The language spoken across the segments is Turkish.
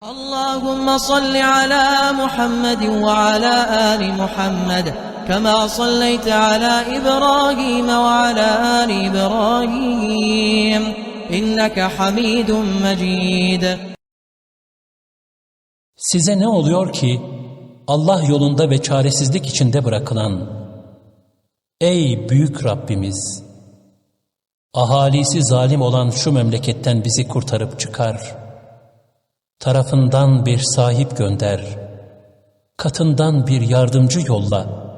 اللهم صل على محمد وعلى آل محمد كما صليت على إبراهيم وعلى آل إبراهيم إنك حميد مجيد Size ne oluyor ki Allah yolunda ve çaresizlik içinde bırakılan Ey büyük Rabbimiz! Ahalisi zalim olan şu memleketten bizi kurtarıp çıkar. Tarafından bir sahip gönder. Katından bir yardımcı yolla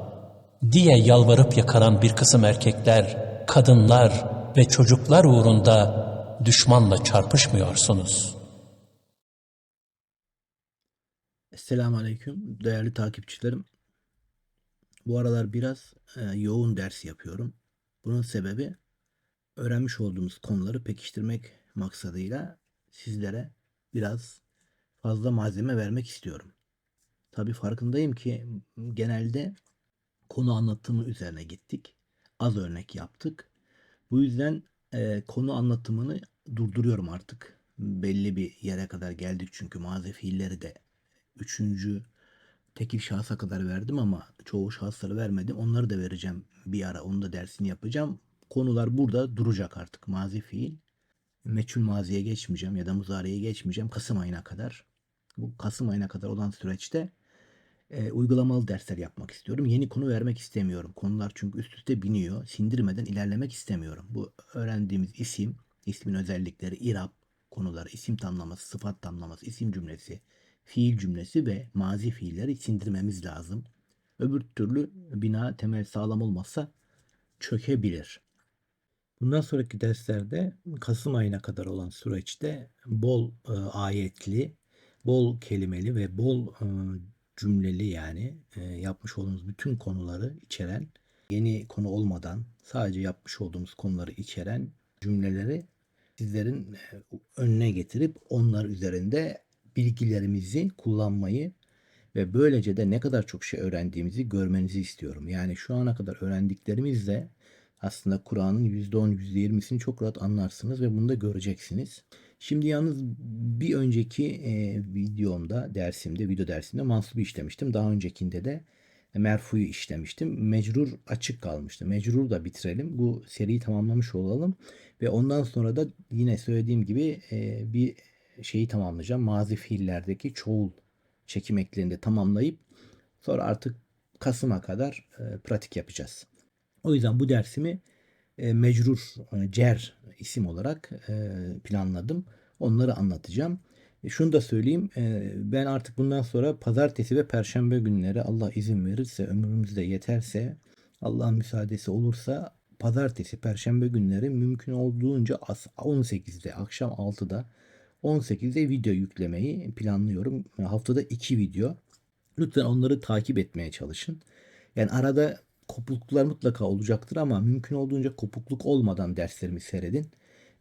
diye yalvarıp yakaran bir kısım erkekler, kadınlar ve çocuklar uğrunda düşmanla çarpışmıyorsunuz.'' Esselamu Aleyküm değerli takipçilerim. Bu aralar biraz e, yoğun ders yapıyorum. Bunun sebebi öğrenmiş olduğumuz konuları pekiştirmek maksadıyla sizlere biraz fazla malzeme vermek istiyorum. Tabii farkındayım ki genelde konu anlatımı üzerine gittik. Az örnek yaptık. Bu yüzden e, konu anlatımını durduruyorum artık. Belli bir yere kadar geldik çünkü mazi fiilleri de üçüncü tekil şahsa kadar verdim ama çoğu şahısları vermedim. Onları da vereceğim bir ara. Onu da dersini yapacağım. Konular burada duracak artık. Mazi fiil. Meçhul maziye geçmeyeceğim ya da muzariye geçmeyeceğim. Kasım ayına kadar. Bu Kasım ayına kadar olan süreçte e, uygulamalı dersler yapmak istiyorum. Yeni konu vermek istemiyorum. Konular çünkü üst üste biniyor. Sindirmeden ilerlemek istemiyorum. Bu öğrendiğimiz isim, ismin özellikleri, irab konuları, isim tamlaması, sıfat tamlaması, isim cümlesi, fiil cümlesi ve mazi fiilleri sindirmemiz lazım. Öbür türlü bina temel sağlam olmazsa çökebilir. Bundan sonraki derslerde Kasım ayına kadar olan süreçte bol e, ayetli, bol kelimeli ve bol cümleli yani yapmış olduğumuz bütün konuları içeren yeni konu olmadan sadece yapmış olduğumuz konuları içeren cümleleri sizlerin önüne getirip onlar üzerinde bilgilerimizi kullanmayı ve böylece de ne kadar çok şey öğrendiğimizi görmenizi istiyorum. Yani şu ana kadar öğrendiklerimizle aslında Kur'an'ın %10, %20'sini çok rahat anlarsınız ve bunu da göreceksiniz. Şimdi yalnız bir önceki e, videomda, dersimde, video dersimde mansubu işlemiştim. Daha öncekinde de merfuyu işlemiştim. Mecrur açık kalmıştı. Mecrur da bitirelim. Bu seriyi tamamlamış olalım. Ve ondan sonra da yine söylediğim gibi e, bir şeyi tamamlayacağım. Mazi fiillerdeki çoğul çekim eklerini tamamlayıp sonra artık Kasım'a kadar e, pratik yapacağız. O yüzden bu dersimi e, mecrur, e, cer isim olarak e, planladım. Onları anlatacağım. Şunu da söyleyeyim. ben artık bundan sonra pazartesi ve perşembe günleri Allah izin verirse, ömrümüzde yeterse, Allah'ın müsaadesi olursa pazartesi, perşembe günleri mümkün olduğunca as- 18'de, akşam 6'da 18'de video yüklemeyi planlıyorum. Haftada 2 video. Lütfen onları takip etmeye çalışın. Yani arada kopukluklar mutlaka olacaktır ama mümkün olduğunca kopukluk olmadan derslerimi seyredin.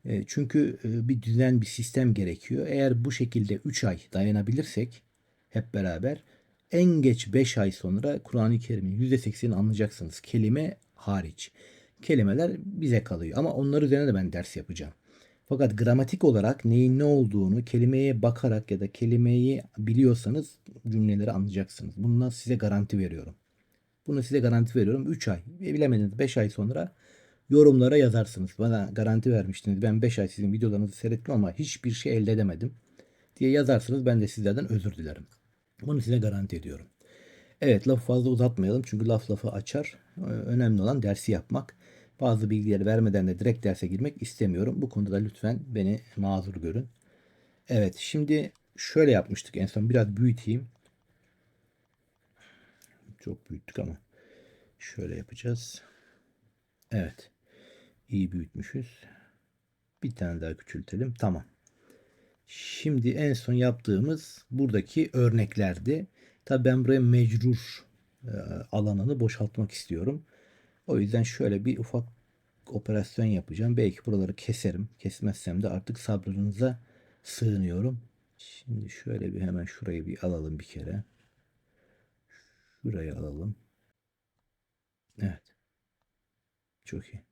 E, Çünkü e, bir düzen, bir sistem gerekiyor. Eğer bu şekilde 3 ay dayanabilirsek hep beraber en geç 5 ay sonra Kur'an-ı Kerim'in %80'ini anlayacaksınız. Kelime hariç. Kelimeler bize kalıyor ama onlar üzerine de ben ders yapacağım. Fakat gramatik olarak neyin ne olduğunu kelimeye bakarak ya da kelimeyi biliyorsanız cümleleri anlayacaksınız. Bundan size garanti veriyorum. Bunu size garanti veriyorum. 3 ay bilemediniz 5 ay sonra yorumlara yazarsınız. Bana garanti vermiştiniz. Ben 5 ay sizin videolarınızı seyrettim ama hiçbir şey elde edemedim diye yazarsınız. Ben de sizlerden özür dilerim. Bunu size garanti ediyorum. Evet lafı fazla uzatmayalım çünkü laf lafı açar. Ee, Önemli olan dersi yapmak. Bazı bilgileri vermeden de direkt derse girmek istemiyorum. Bu konuda da lütfen beni mazur görün. Evet şimdi şöyle yapmıştık en son biraz büyüteyim. Çok büyüttük ama şöyle yapacağız. Evet. İyi büyütmüşüz. Bir tane daha küçültelim. Tamam. Şimdi en son yaptığımız buradaki örneklerdi. Tabii ben buraya mecrur e, alanını boşaltmak istiyorum. O yüzden şöyle bir ufak operasyon yapacağım. Belki buraları keserim. Kesmezsem de artık sabrınıza sığınıyorum. Şimdi şöyle bir hemen şurayı bir alalım bir kere. Şurayı alalım. Evet. Çok iyi.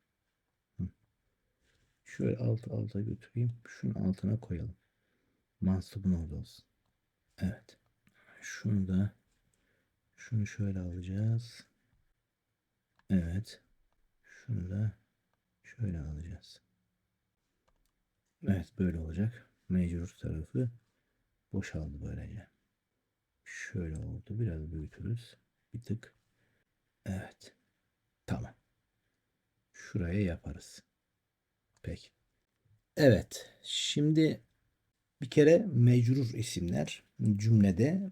Şöyle alt alta götüreyim. Şunun altına koyalım. Mansubun orada olsun. Evet. Şunu da şunu şöyle alacağız. Evet. Şunu da şöyle alacağız. Evet böyle olacak. Mecrur tarafı boşaldı böylece. Şöyle oldu. Biraz büyütürüz. Bir tık. Evet. Tamam. Şuraya yaparız. Peki. Evet. Şimdi bir kere mecrur isimler cümlede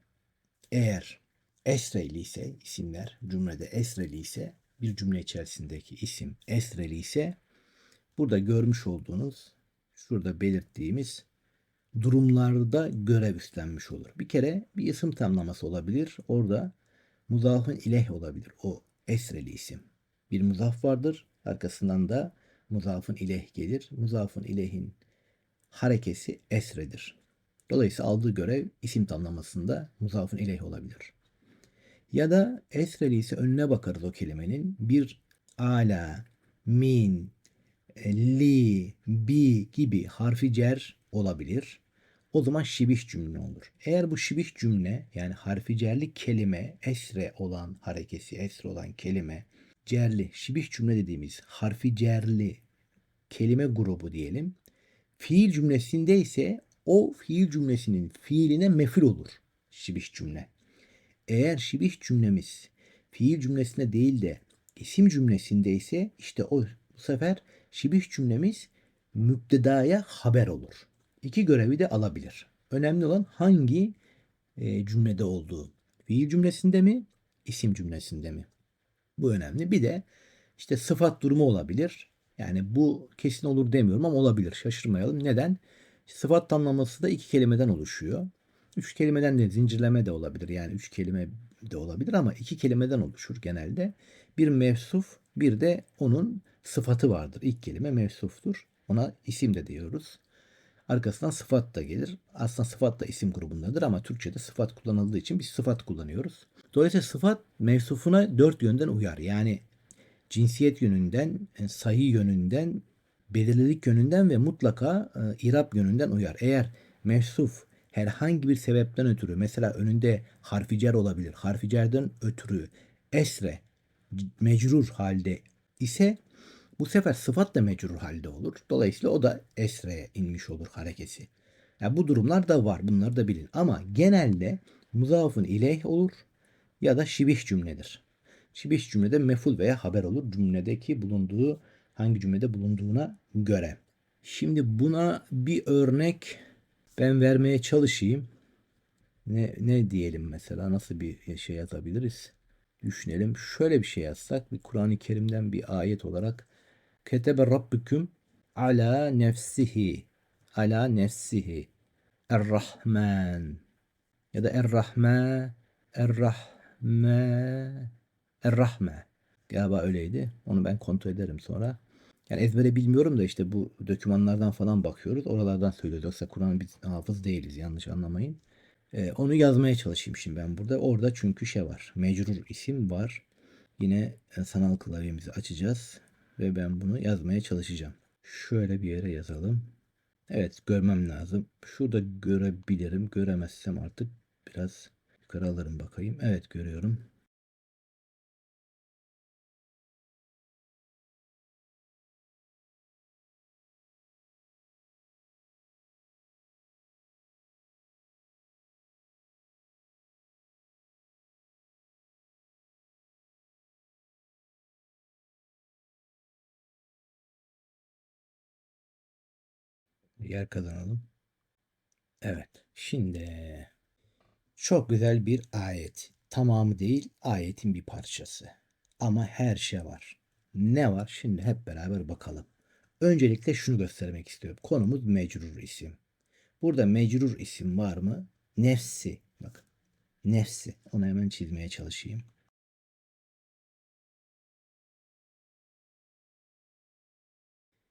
eğer esreli ise isimler cümlede esreli ise bir cümle içerisindeki isim esreli ise burada görmüş olduğunuz şurada belirttiğimiz durumlarda görev üstlenmiş olur. Bir kere bir isim tamlaması olabilir. Orada muzafın ileh olabilir. O esreli isim. Bir muzaf vardır. Arkasından da muzafın ileh gelir. Muzafın ilehin harekesi esredir. Dolayısıyla aldığı görev isim tamlamasında muzafın ileh olabilir. Ya da esreli ise önüne bakarız o kelimenin. Bir ala, min, li, bi gibi harfi cer olabilir. O zaman şibih cümle olur. Eğer bu şibih cümle yani harfi cerli kelime esre olan harekesi esre olan kelime cerli şibih cümle dediğimiz harfi cerli kelime grubu diyelim. Fiil cümlesinde ise o fiil cümlesinin fiiline mefil olur şibih cümle. Eğer şibih cümlemiz fiil cümlesinde değil de isim cümlesinde ise işte o bu sefer şibih cümlemiz müptedaya haber olur. İki görevi de alabilir. Önemli olan hangi e, cümlede olduğu. Fiil cümlesinde mi, isim cümlesinde mi? Bu önemli. Bir de işte sıfat durumu olabilir. Yani bu kesin olur demiyorum ama olabilir. Şaşırmayalım. Neden? Sıfat tamlaması da iki kelimeden oluşuyor. Üç kelimeden de zincirleme de olabilir. Yani üç kelime de olabilir ama iki kelimeden oluşur genelde. Bir mevsuf bir de onun sıfatı vardır. İlk kelime mevsuftur. Ona isim de diyoruz. Arkasından sıfat da gelir. Aslında sıfat da isim grubundadır ama Türkçe'de sıfat kullanıldığı için biz sıfat kullanıyoruz. Dolayısıyla sıfat mevsufuna dört yönden uyar. Yani cinsiyet yönünden, e, sayı yönünden, belirlilik yönünden ve mutlaka e, irab yönünden uyar. Eğer mevsuf herhangi bir sebepten ötürü mesela önünde harfi cer olabilir. Harfi cerden ötürü esre mecrur halde ise bu sefer sıfat da mecrur halde olur. Dolayısıyla o da esreye inmiş olur harekesi. Yani bu durumlar da var. Bunları da bilin. Ama genelde muzafın ileyh olur ya da şibih cümledir. Şibih cümlede meful veya haber olur. Cümledeki bulunduğu hangi cümlede bulunduğuna göre. Şimdi buna bir örnek ben vermeye çalışayım. Ne, ne diyelim mesela nasıl bir şey yazabiliriz? Düşünelim. Şöyle bir şey yazsak bir Kur'an-ı Kerim'den bir ayet olarak Ketebe Rabbüküm ala nefsihi ala nefsihi Er-Rahman ya da Er-Rahme Er-Rahme Er-Rahme galiba öyleydi. Onu ben kontrol ederim sonra. Yani ezbere bilmiyorum da işte bu dokümanlardan falan bakıyoruz. Oralardan söylüyoruz. Yoksa Kur'an biz hafız değiliz yanlış anlamayın. Ee, onu yazmaya çalışayım şimdi ben burada. Orada çünkü şey var. Mecrur isim var. Yine e, sanal klavyemizi açacağız. Ve ben bunu yazmaya çalışacağım. Şöyle bir yere yazalım. Evet görmem lazım. Şurada görebilirim. Göremezsem artık biraz yukarı alırım bakayım. Evet görüyorum. Yer kazanalım. Evet. Şimdi çok güzel bir ayet. Tamamı değil, ayetin bir parçası. Ama her şey var. Ne var? Şimdi hep beraber bakalım. Öncelikle şunu göstermek istiyorum. Konumuz mecrur isim. Burada mecrur isim var mı? Nefsi. Bakın. Nefsi. Onu hemen çizmeye çalışayım.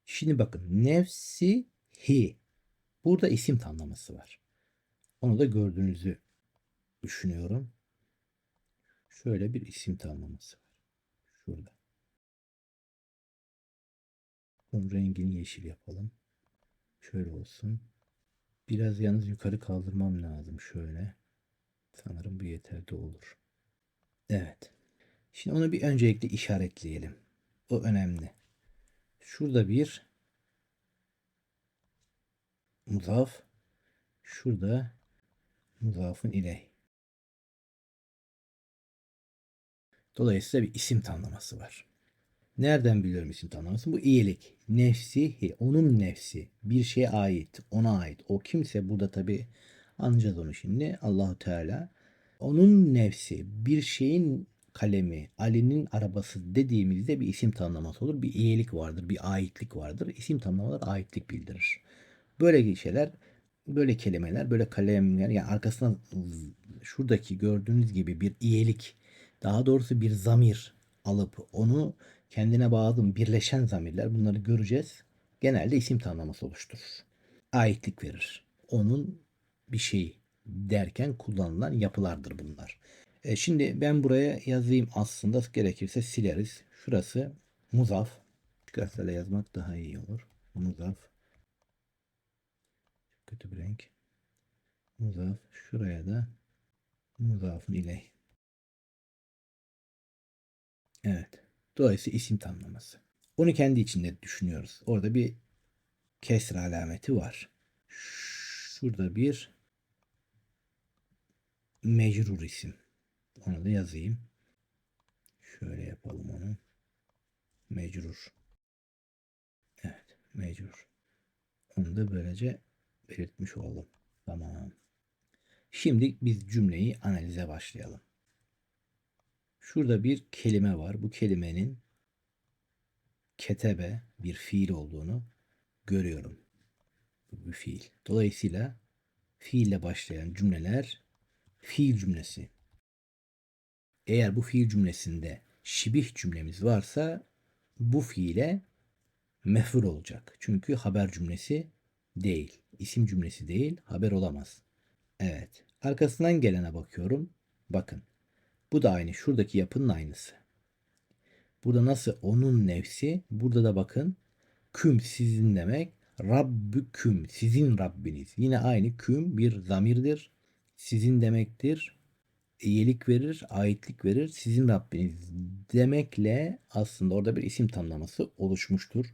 Şimdi bakın. Nefsi hi. Burada isim tamlaması var. Onu da gördüğünüzü düşünüyorum. Şöyle bir isim tamlaması var. Şurada. Bunun rengini yeşil yapalım. Şöyle olsun. Biraz yalnız yukarı kaldırmam lazım şöyle. Sanırım bu yeterli olur. Evet. Şimdi onu bir öncelikle işaretleyelim. O önemli. Şurada bir muzaf. Şurada muzafın iley. Dolayısıyla bir isim tanımlaması var. Nereden biliyorum isim tanımlaması? Bu iyilik. Nefsi, onun nefsi. Bir şeye ait, ona ait. O kimse burada tabi anlayacağız onu şimdi. Allahu Teala. Onun nefsi, bir şeyin kalemi, Ali'nin arabası dediğimizde bir isim tanımlaması olur. Bir iyilik vardır, bir aitlik vardır. İsim tanımlamalar aitlik bildirir. Böyle şeyler, böyle kelimeler, böyle kalemler yani arkasından şuradaki gördüğünüz gibi bir iyilik, daha doğrusu bir zamir alıp onu kendine bağladığım birleşen zamirler bunları göreceğiz. Genelde isim tanımlaması oluşturur. Aitlik verir. Onun bir şeyi derken kullanılan yapılardır bunlar. E şimdi ben buraya yazayım aslında gerekirse sileriz. Şurası muzaf. Gazeteyle yazmak daha iyi olur. Muzaf. Kötü bir renk. Muzaf. Şuraya da muzafın iley. Evet. Dolayısıyla isim tanımlaması. Onu kendi içinde düşünüyoruz. Orada bir kesre alameti var. Şurada bir mecrur isim. Onu da yazayım. Şöyle yapalım onu. Mecrur. Evet, mecrur. Onu da böylece belirtmiş oldum. Tamam. Şimdi biz cümleyi analize başlayalım. Şurada bir kelime var. Bu kelimenin ketebe bir fiil olduğunu görüyorum. Bu bir fiil. Dolayısıyla fiille başlayan cümleler fiil cümlesi. Eğer bu fiil cümlesinde şibih cümlemiz varsa bu fiile mef'ul olacak. Çünkü haber cümlesi değil. isim cümlesi değil. Haber olamaz. Evet. Arkasından gelene bakıyorum. Bakın. Bu da aynı. Şuradaki yapının aynısı. Burada nasıl onun nefsi. Burada da bakın. Küm sizin demek. Rabbüküm sizin Rabbiniz. Yine aynı küm bir zamirdir. Sizin demektir. İyilik verir, aitlik verir. Sizin Rabbiniz demekle aslında orada bir isim tanımlaması oluşmuştur.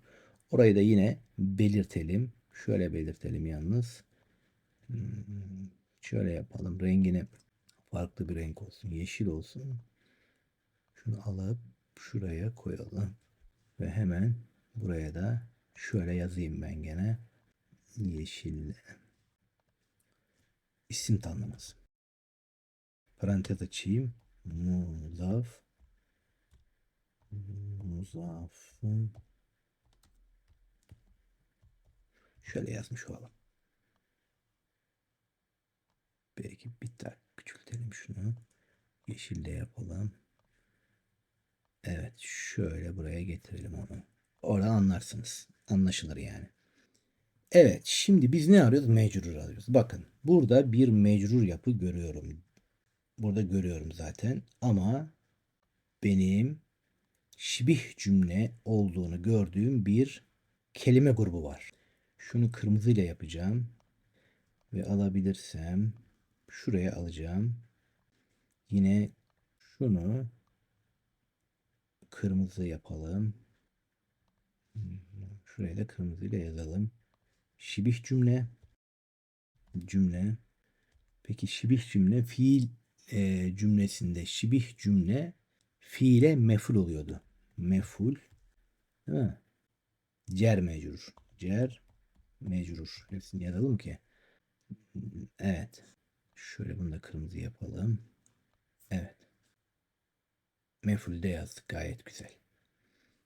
Orayı da yine belirtelim. Şöyle belirtelim yalnız. Hmm, Şöyle yapalım. Rengini farklı bir renk olsun. Yeşil olsun. Şunu alıp şuraya koyalım. Ve hemen buraya da şöyle yazayım ben gene. Yeşil isim tanımlaması. Parantez açayım. Muzaf Muzafın Şöyle yazmış olalım. Belki bir daha küçültelim şunu. Yeşille yapalım. Evet şöyle buraya getirelim onu. Oradan anlarsınız. Anlaşılır yani. Evet şimdi biz ne arıyoruz? Mecrur arıyoruz. Bakın burada bir mecrur yapı görüyorum. Burada görüyorum zaten ama benim şibih cümle olduğunu gördüğüm bir kelime grubu var. Şunu kırmızıyla yapacağım ve alabilirsem şuraya alacağım. Yine şunu kırmızı yapalım. Şuraya da kırmızıyla yazalım. Şibih cümle cümle. Peki şibih cümle fiil e, cümlesinde şibih cümle fiile meful oluyordu. Meful değil mi? Cer mecrur. Cer mecrur. Hepsini yazalım ki. Evet. Şöyle bunu da kırmızı yapalım. Evet. Meful de yazdık gayet güzel.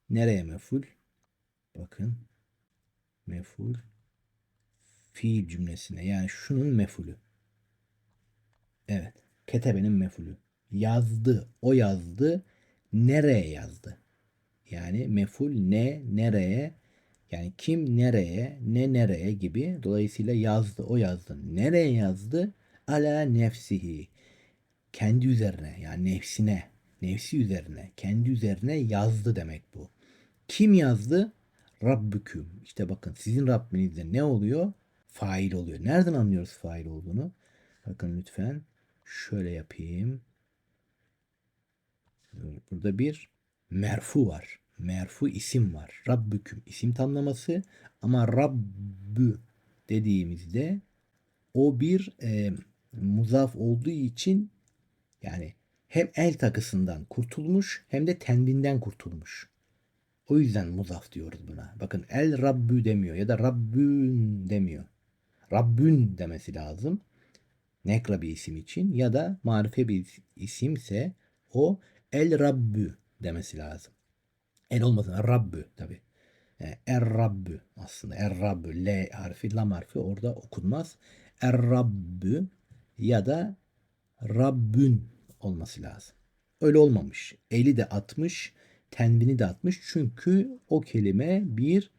Nereye meful? Bakın. Meful fiil cümlesine yani şunun mefulü. Evet. Ketebenin mefulü. Yazdı. O yazdı. Nereye yazdı? Yani meful ne, nereye, yani kim nereye, ne nereye gibi. Dolayısıyla yazdı, o yazdı. Nereye yazdı? Ala nefsihi. Kendi üzerine, yani nefsine, nefsi üzerine, kendi üzerine yazdı demek bu. Kim yazdı? Rabbüküm. İşte bakın sizin Rabbinizde ne oluyor? Fail oluyor. Nereden anlıyoruz fail olduğunu? Bakın lütfen. Şöyle yapayım. Burada bir merfu var. Merfu isim var. Rabbüküm isim tamlaması ama Rabbü dediğimizde o bir e, muzaf olduğu için yani hem el takısından kurtulmuş hem de tenvinden kurtulmuş. O yüzden muzaf diyoruz buna. Bakın el Rabbü demiyor ya da Rabbün demiyor. Rabbün demesi lazım. Nekra bir isim için ya da marife bir isimse o el Rabbü demesi lazım. El olmasın Rabbü tabi. Yani er Rabbü aslında er Rabbü L harfi lam harfi orada okunmaz. Er Rabbü ya da Rabbün olması lazım. Öyle olmamış. Eli de atmış, tenvini de atmış. Çünkü o kelime bir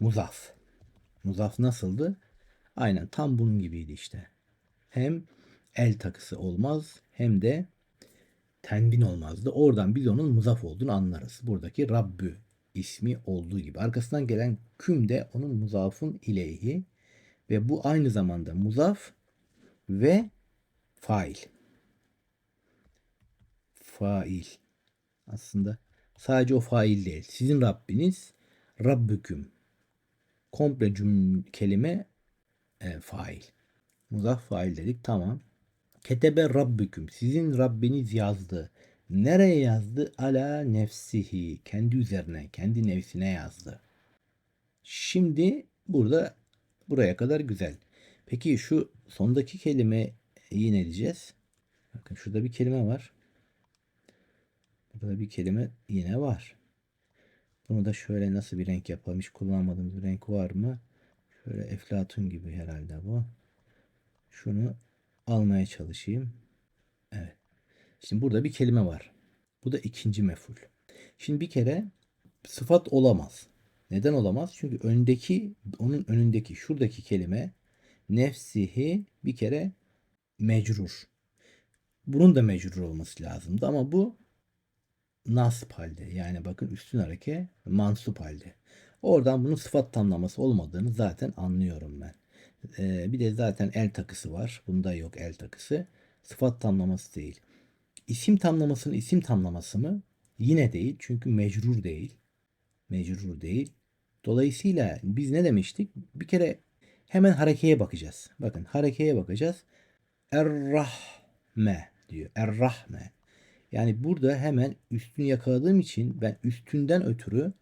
muzaf. Muzaf nasıldı? Aynen tam bunun gibiydi işte. Hem el takısı olmaz hem de tenvin olmazdı. Oradan biz onun muzaf olduğunu anlarız. Buradaki Rabbü ismi olduğu gibi. Arkasından gelen küm de onun muzafın ileyhi ve bu aynı zamanda muzaf ve fail. Fail. Aslında sadece o fail değil. Sizin Rabbiniz Rabbüküm. Komple cümle kelime e, fail. Muzaf fail dedik. Tamam. Ketebe Rabbüküm. Sizin Rabbiniz yazdı. Nereye yazdı? Ala nefsihi. Kendi üzerine, kendi nefsine yazdı. Şimdi burada buraya kadar güzel. Peki şu sondaki kelime ne diyeceğiz? Bakın şurada bir kelime var. Burada bir kelime yine var. Bunu da şöyle nasıl bir renk yapalım? Hiç kullanmadığımız bir renk var mı? Şöyle eflatun gibi herhalde bu. Şunu almaya çalışayım. Evet. Şimdi burada bir kelime var. Bu da ikinci meful. Şimdi bir kere sıfat olamaz. Neden olamaz? Çünkü öndeki, onun önündeki, şuradaki kelime nefsihi bir kere mecrur. Bunun da mecrur olması lazımdı ama bu nasp halde. Yani bakın üstün hareke mansup halde. Oradan bunun sıfat tamlaması olmadığını zaten anlıyorum ben. Ee, bir de zaten el takısı var. Bunda yok el takısı. Sıfat tamlaması değil. İsim tamlamasının isim tamlaması mı? Yine değil. Çünkü mecrur değil. Mecrur değil. Dolayısıyla biz ne demiştik? Bir kere hemen harekeye bakacağız. Bakın harekeye bakacağız. Errahme diyor. Errahme. Yani burada hemen üstünü yakaladığım için ben üstünden ötürü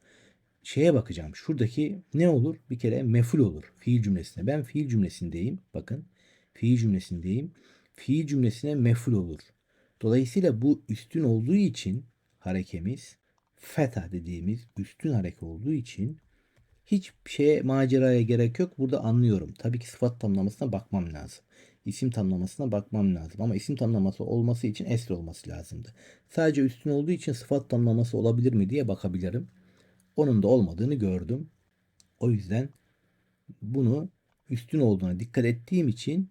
şeye bakacağım. Şuradaki ne olur? Bir kere meful olur fiil cümlesine. Ben fiil cümlesindeyim. Bakın fiil cümlesindeyim. Fiil cümlesine meful olur. Dolayısıyla bu üstün olduğu için harekemiz feta dediğimiz üstün hareke olduğu için hiç şeye maceraya gerek yok. Burada anlıyorum. Tabii ki sıfat tamlamasına bakmam lazım. İsim tamlamasına bakmam lazım. Ama isim tamlaması olması için esr olması lazımdı. Sadece üstün olduğu için sıfat tamlaması olabilir mi diye bakabilirim. Onun da olmadığını gördüm. O yüzden bunu üstün olduğuna dikkat ettiğim için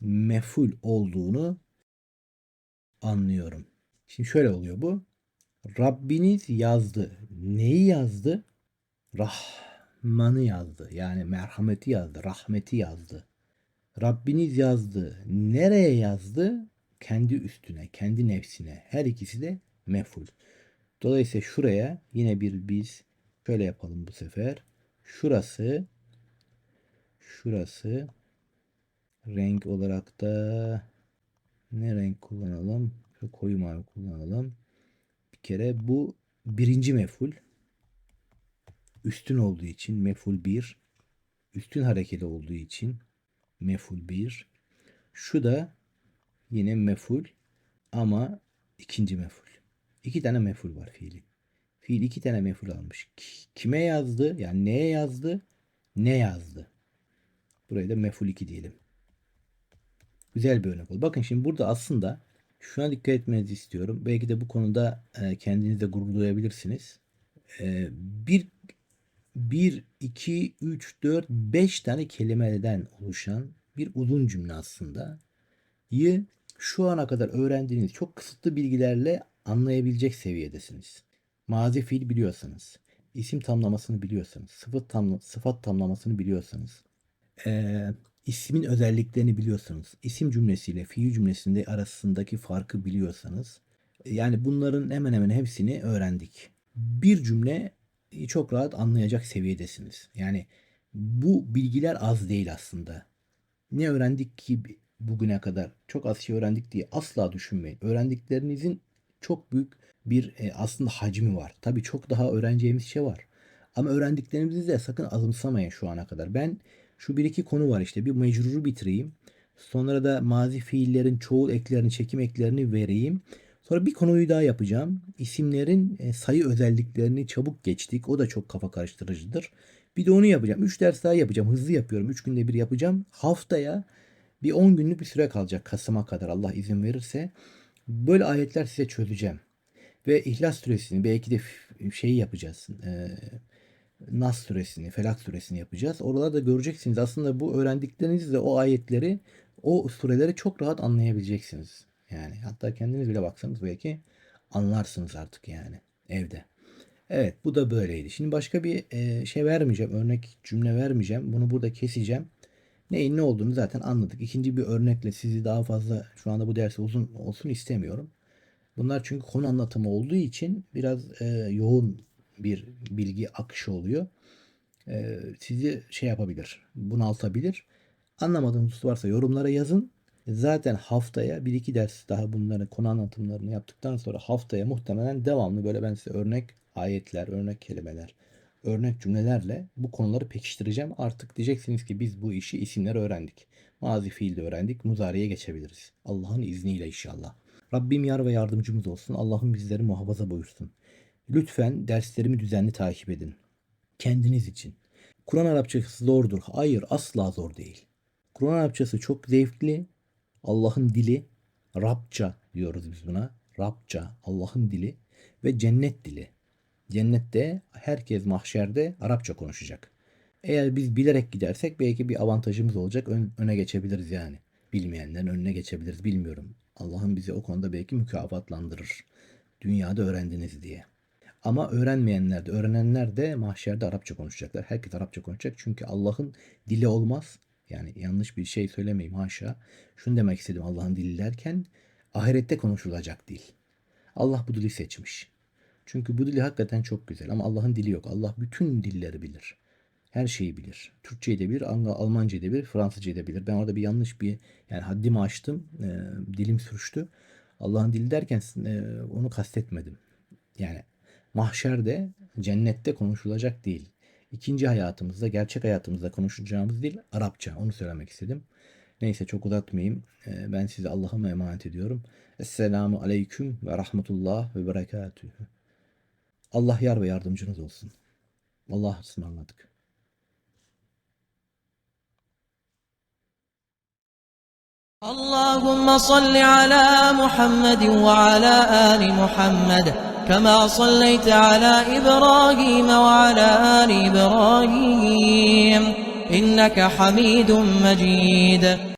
meful olduğunu anlıyorum. Şimdi şöyle oluyor bu. Rabbiniz yazdı. Neyi yazdı? Rahmanı yazdı. Yani merhameti yazdı. Rahmeti yazdı. Rabbiniz yazdı. Nereye yazdı? Kendi üstüne, kendi nefsine. Her ikisi de meful. Dolayısıyla şuraya yine bir biz şöyle yapalım bu sefer. Şurası şurası renk olarak da ne renk kullanalım? Şu koyu mavi kullanalım. Bir kere bu birinci meful. Üstün olduğu için meful 1. Üstün harekeli olduğu için meful 1. Şu da yine meful ama ikinci meful. İki tane meful var fiilin. Fiil iki tane meful almış. Kime yazdı? Yani neye yazdı? Ne yazdı? Buraya da meful 2 diyelim. Güzel bir örnek oldu. Bakın şimdi burada aslında şuna dikkat etmenizi istiyorum. Belki de bu konuda e, kendinizde gurur duyabilirsiniz. E, bir, bir, iki, üç, dört, beş tane kelimeden oluşan bir uzun cümle aslında. Yı şu ana kadar öğrendiğiniz çok kısıtlı bilgilerle anlayabilecek seviyedesiniz. Mazi fiil biliyorsanız, isim tamlamasını biliyorsanız, sıfat, tamla, sıfat tamlamasını biliyorsanız, ee, ismin özelliklerini biliyorsanız, isim cümlesiyle fiil cümlesinde arasındaki farkı biliyorsanız, yani bunların hemen hemen hepsini öğrendik. Bir cümle çok rahat anlayacak seviyedesiniz. Yani bu bilgiler az değil aslında. Ne öğrendik ki bugüne kadar? Çok az şey öğrendik diye asla düşünmeyin. Öğrendiklerinizin çok büyük bir e, aslında hacmi var. Tabii çok daha öğreneceğimiz şey var. Ama öğrendiklerimizi de sakın azımsamayın şu ana kadar. Ben şu bir iki konu var işte. Bir mecruru bitireyim. Sonra da mazi fiillerin çoğul eklerini, çekim eklerini vereyim. Sonra bir konuyu daha yapacağım. İsimlerin e, sayı özelliklerini çabuk geçtik. O da çok kafa karıştırıcıdır. Bir de onu yapacağım. 3 ders daha yapacağım. Hızlı yapıyorum. 3 günde bir yapacağım. Haftaya bir 10 günlük bir süre kalacak Kasım'a kadar Allah izin verirse. Böyle ayetler size çözeceğim. Ve İhlas Suresini belki de şeyi yapacağız. Ee, Nas Suresini, Felak Suresini yapacağız. Oralarda göreceksiniz. Aslında bu öğrendiklerinizle o ayetleri, o sureleri çok rahat anlayabileceksiniz. Yani hatta kendiniz bile baksanız belki anlarsınız artık yani evde. Evet bu da böyleydi. Şimdi başka bir e, şey vermeyeceğim. Örnek cümle vermeyeceğim. Bunu burada keseceğim. Neyin ne olduğunu zaten anladık. İkinci bir örnekle sizi daha fazla şu anda bu dersi uzun olsun istemiyorum. Bunlar çünkü konu anlatımı olduğu için biraz e, yoğun bir bilgi akışı oluyor. E, sizi şey yapabilir, bunaltabilir. Anlamadığınız husus varsa yorumlara yazın. Zaten haftaya bir iki ders daha bunların konu anlatımlarını yaptıktan sonra haftaya muhtemelen devamlı böyle ben size örnek ayetler, örnek kelimeler, örnek cümlelerle bu konuları pekiştireceğim. Artık diyeceksiniz ki biz bu işi isimler öğrendik. Mazi fiilde öğrendik. Muzariye geçebiliriz. Allah'ın izniyle inşallah. Rabbim yar ve yardımcımız olsun. Allah'ım bizleri muhafaza buyursun. Lütfen derslerimi düzenli takip edin. Kendiniz için. Kur'an Arapçası zordur. Hayır asla zor değil. Kur'an Arapçası çok zevkli. Allah'ın dili. Rabça diyoruz biz buna. Rabça. Allah'ın dili. Ve cennet dili. Cennette herkes mahşerde Arapça konuşacak. Eğer biz bilerek gidersek belki bir avantajımız olacak. Ön- öne geçebiliriz yani. Bilmeyenlerin önüne geçebiliriz. Bilmiyorum. Allah'ın bizi o konuda belki mükafatlandırır. Dünyada öğrendiniz diye. Ama öğrenmeyenler de, öğrenenler de mahşerde Arapça konuşacaklar. Herkes Arapça konuşacak. Çünkü Allah'ın dili olmaz. Yani yanlış bir şey söylemeyeyim haşa. Şunu demek istedim Allah'ın dili derken ahirette konuşulacak dil. Allah bu dili seçmiş. Çünkü bu dili hakikaten çok güzel ama Allah'ın dili yok. Allah bütün dilleri bilir. Her şeyi bilir. Türkçeyi de bilir, Almancayı da bilir, Fransızcayı da bilir. Ben orada bir yanlış bir yani haddimi aştım. e, dilim sürçtü. Allah'ın dili derken e, onu kastetmedim. Yani mahşerde, cennette konuşulacak değil. İkinci hayatımızda, gerçek hayatımızda konuşacağımız dil Arapça. Onu söylemek istedim. Neyse çok uzatmayayım. E, Ben sizi Allah'a emanet ediyorum. Esselamu aleyküm ve rahmetullah ve berekatühü. Allah yar ve yardımcınız olsun. Allah'a ısmarladık. اللهم صل على محمد وعلى آل محمد كما صليت على إبراهيم وعلى آل إبراهيم إنك حميد مجيد